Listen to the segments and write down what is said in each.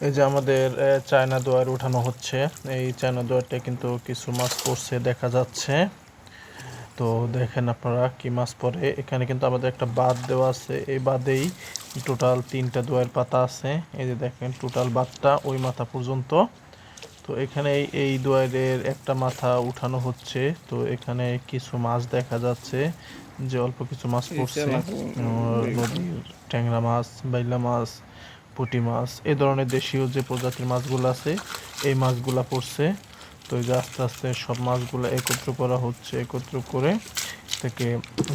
এই যে আমাদের চায়না দোয়ার উঠানো হচ্ছে। এই চায়না দোয়ারটা কিন্তু কিছু মাছ পড়ছে দেখা যাচ্ছে। তো দেখেন আপনারা কি মাছ পড়ে। এখানে কিন্তু আমাদের একটা বাদ দেওয়া আছে। এই বাদেই টোটাল তিনটা দোয়ার পাতা আছে। এই যে দেখেন টোটাল বাদটা ওই মাথা পর্যন্ত। তো এখানে এই- এই দোয়ারের একটা মাথা উঠানো হচ্ছে। তো এখানে কিছু মাছ দেখা যাচ্ছে যে অল্প কিছু মাছ পড়ছে। নদীর ট্যাংরা মাছ বাইলা মাছ পুঁটি মাছ, এ ধরনের দেশীয় যে প্রজাতির মাছগুলো আছে, এই মাছগুলা পড়ছে। তো এই যে আস্তে আস্তে সব মাছগুলো একত্র করা হচ্ছে, একত্র করে থেকে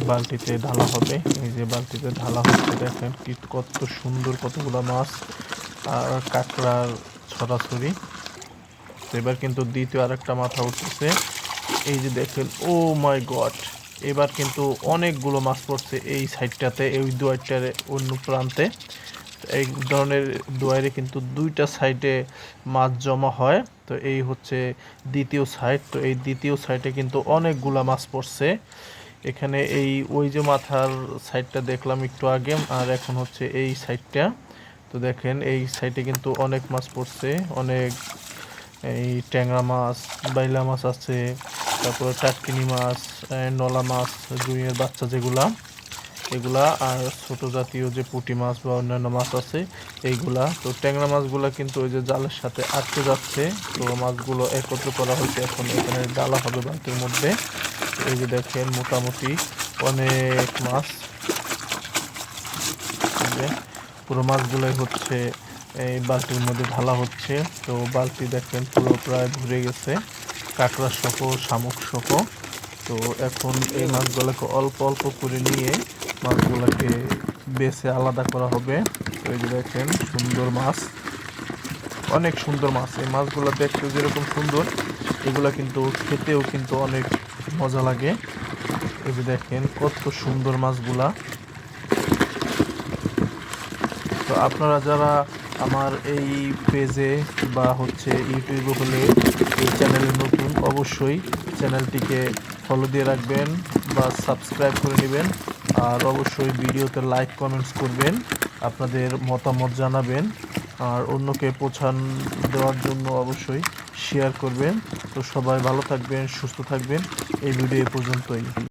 বালতিতে ঢালা হবে। এই যে বালতিতে ঢালা হচ্ছে, দেখেন কি কত সুন্দর কতগুলো মাছ। আর কাঁকড়ার ছড়াছড়ি। তো এবার কিন্তু দ্বিতীয় আরেকটা মাথা উঠতেছে এই যে দেখেন, ও মাই গড! এবার কিন্তু অনেকগুলো মাছ পড়ছে এই সাইডটাতে, এই দুয়ারটার অন্য প্রান্তে। এই ধরনের দুয়ারে কিন্তু দুইটা সাইডে মাছ জমা হয়। তো এই হচ্ছে দ্বিতীয় সাইড। তো এই দ্বিতীয় সাইডে কিন্তু অনেকগুলা মাছ পড়ছে। এখানে এই, ওই যে মাথার সাইডটা দেখলাম একটু আগে, আর এখন হচ্ছে এই সাইডটা। তো দেখেন, এই সাইডে কিন্তু অনেক মাছ পড়ছে, অনেক এই ট্যাংরা মাছ, বাইলা মাছ আছে, তারপরে টাটকিনি মাছ নলা মাছ, জুইয়ের বাচ্চা যেগুলা। এগুলা আর ছোট জাতীয় যে পুঁটি মাছ বা অন্যান্য মাছ আছে, এইগুলা। তো ট্যাংরা মাছগুলা কিন্তু ওই যে জালের সাথে আটকে যাচ্ছে। তো মাছগুলো একত্র করা হয়েছে এখন এখানে ডালা হবে বালতির মধ্যে। এই যে দেখেন মোটামুটি অনেক মাছ। পুরো মাছগুলোই হচ্ছে এই বালতির মধ্যে ঢালা হচ্ছে। তো বালতি দেখেন পুরো প্রায় ভরে গেছে। কাঁকড়া সহ, শামুক সহ। তো এখন এই মাছগুলোকে অল্প অল্প করে নিয়ে মাছগুলোকে বেছে আলাদা করা হবে। এই যে দেখেন, সুন্দর মাছ। অনেক সুন্দর মাছ। এই মাছগুলো দেখতে যেরকম সুন্দর, এগুলো কিন্তু খেতেও কিন্তু অনেক মজা লাগে। এই যে দেখেন, কত সুন্দর মাছগুলা। তো আপনারা যারা আমার এই পেজে বা হচ্ছে ইউটিউবে হলে এই চ্যানেলে নতুন, অবশ্যই চ্যানেলটিকে ফলো দিয়ে রাখবেন বা সাবস্ক্রাইব করে নেবেন। আর অবশ্যই ভিডিওতে লাইক কমেন্টস করবেন, আপনাদের মতামত জানাবেন, আর অন্যকে পৌঁছান দেওয়ার জন্য অবশ্যই শেয়ার করবেন। তো সবাই ভালো থাকবেন, সুস্থ থাকবেন। এই ভিডিও এ পর্যন্তই।